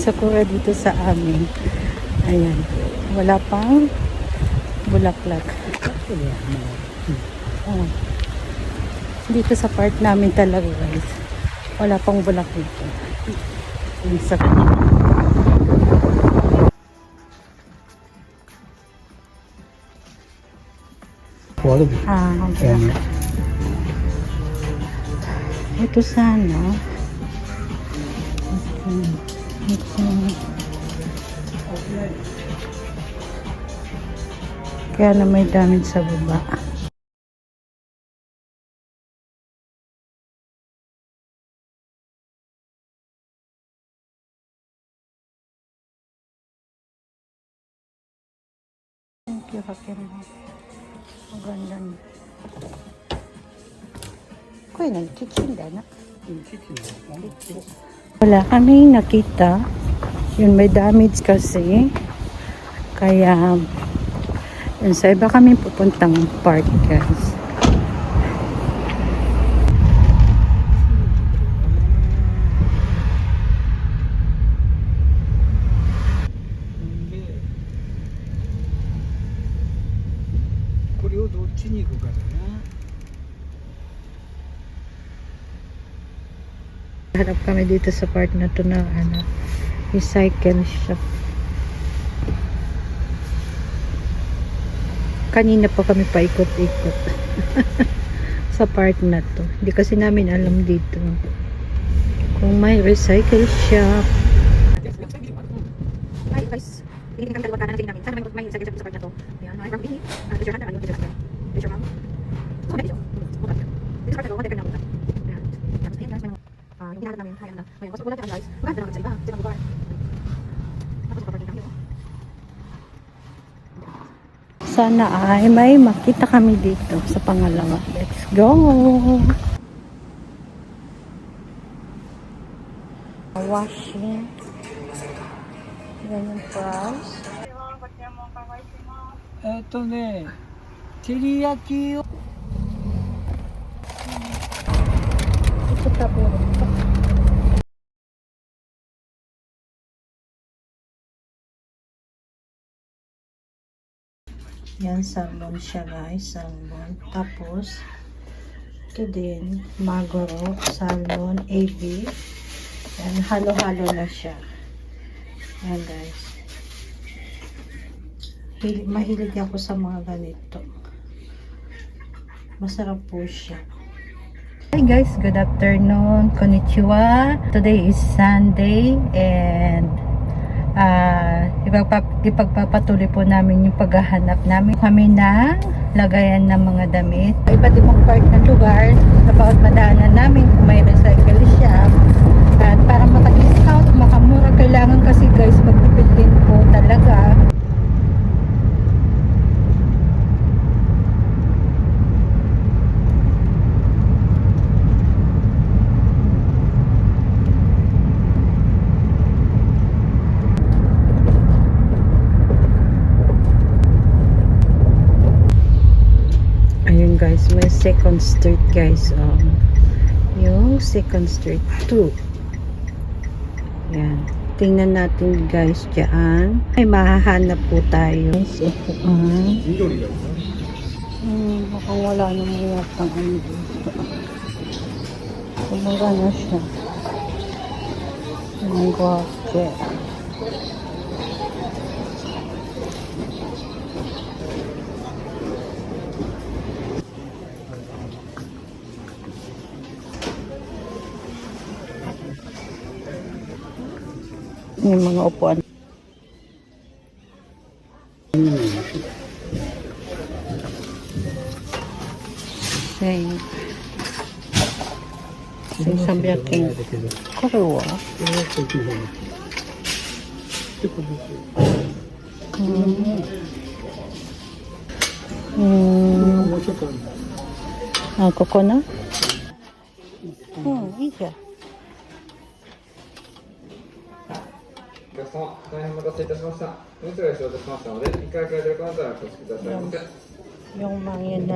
sakura dito sa amin. Ayan. Wala pang bulaklak. Oh. Dito sa part namin talaga guys. Wala pang bulaklak. Yung sa Ah, okay. Ito sana. Hmm. Kaya na may damage sa baba. Thank you, Hakim. Ang ganda niya. Kuya, nagtitsinda na. Wala kami nakita. Yun may damage kasi. Kaya yun sa iba kami pupuntang park guys. Kuri o dochi ni iku ka da. naghanap kami dito sa part na to ng ano, recycle shop. Kanina pa kami paikot-ikot sa part na to. Hindi kasi namin alam dito kung may recycle shop. Hi guys, hindi kami dalawa na natin namin. Sana may recycle shop sa part na to. Ayan, I'm from B. Uh, is your hand, ano, your hand. Sana ay may makita kami dito sa pangalawa. Let's go! Washing. Yan yung price. Eto ne. Eh. Teriyaki. Ito tabi. Ito tabi. Yan, salmon siya guys. Salmon. Tapos, ito din, magoro, salmon, AB. Yan, halo-halo na siya. Yan guys. Hil mahilig ako sa mga ganito. Masarap po siya. Hi guys, good afternoon. Konnichiwa. Today is Sunday and uh, ipagpap ipagpapatuloy po namin yung paghahanap namin kami ng lagayan ng mga damit. Iba't ibang part ng lugar na bawat madaanan namin kung may recycle shop. At para maka-discount, makamura, kailangan kasi guys magtipid din po talaga. Ayun guys, may second street guys. Um, yung second street 2. Yan. Tingnan natin guys dyan. Ay, mahahanap po tayo. Guys, ito ay. Hmm, mukhang wala naman yata ang ano dito. Kumura na siya. Ang gwapo. Yung mga upuan. Sing. Sing samyaking. これはうん。うん。もうちょっとあるあ、ここな。うん、いいじゃん。 客様、大変お待たせいたしました。お店が承知しましたので、回からお越しください。万円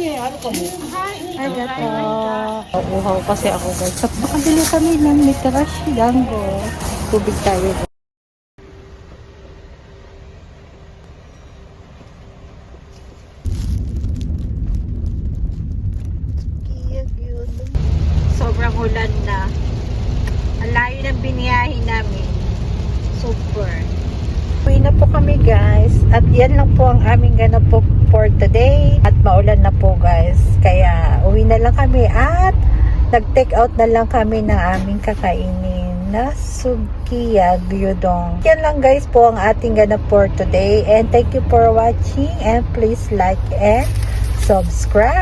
Arigato. Uhaw kasi ako guys. Sa makabili kami ng mitarashi dango. Tubig tayo. Sobrang ulan na. Ang layo ng biniyahin namin. Super. Na po kami guys. At yan lang po ang aming ganap po for today. At maulan na po guys. Kaya uwi na lang kami at nag-take out na lang kami ng aming kakainin na sukiya gyudong. Yan lang guys po ang ating ganap for today. And thank you for watching. And please like and subscribe.